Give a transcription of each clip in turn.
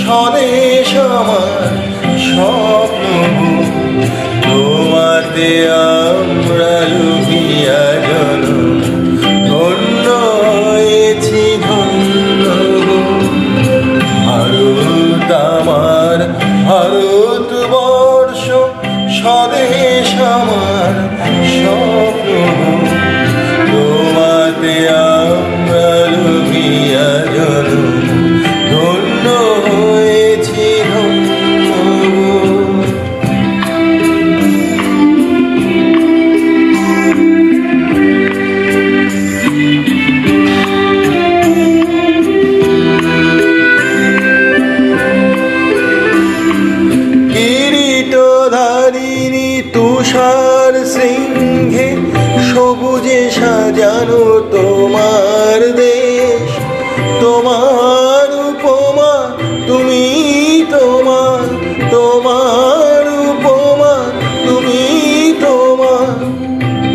স্বদেশ আমার স্বপ্ন সিংহে সবুজে সাজানো তোমার দেশ। তোমার উপমা, তুমি তোমার তোমার উপমা, তুমি তোমার।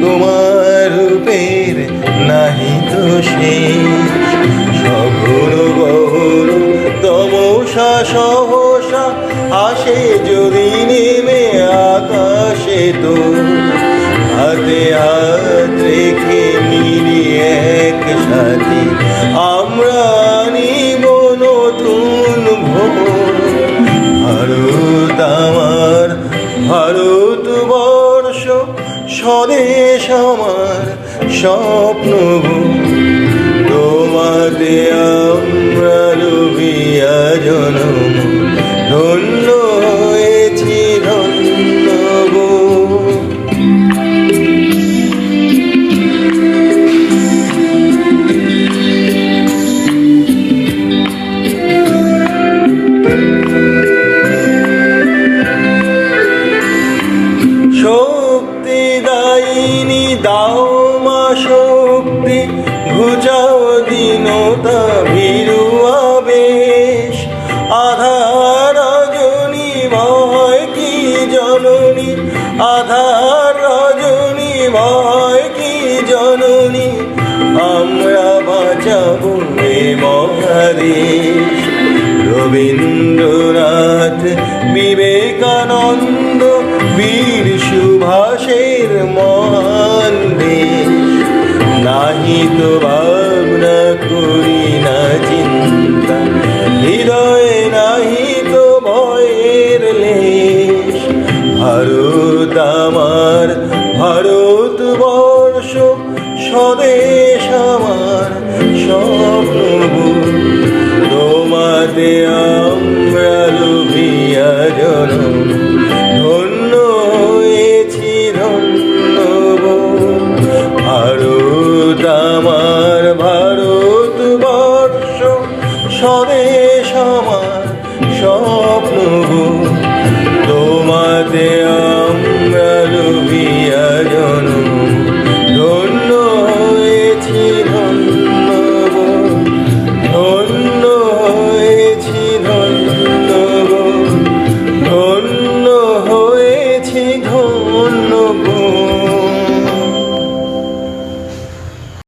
তোমার রূপের নাহি তো শেষ। গহন তমসা সহসা আসে যদি নেমে আকাশে তো স্বদেশ আমার স্বপ্ন তোমাতে আমরা লুভিয়া জনম ধন্য হয়েছি ধন্য গো। দীনতা ভীরু আবেশ। আধার রজনী, ভয় কি জননী? আধার রজনী, ভয় কি জননী? আমরা বাঁচাবো এ মহাদেশ। রবীন্দ্রনাথ বিবেকানন্দ বীর সুভাষের মহান দেশ। নাহি তো ভারত আমার, ভারতবর্ষ স্বদেশ আমার সব তোমাতে আমরা লুভিয়া জনম ধন্য হয়েছি ধন্য ভারত আমার, ভারত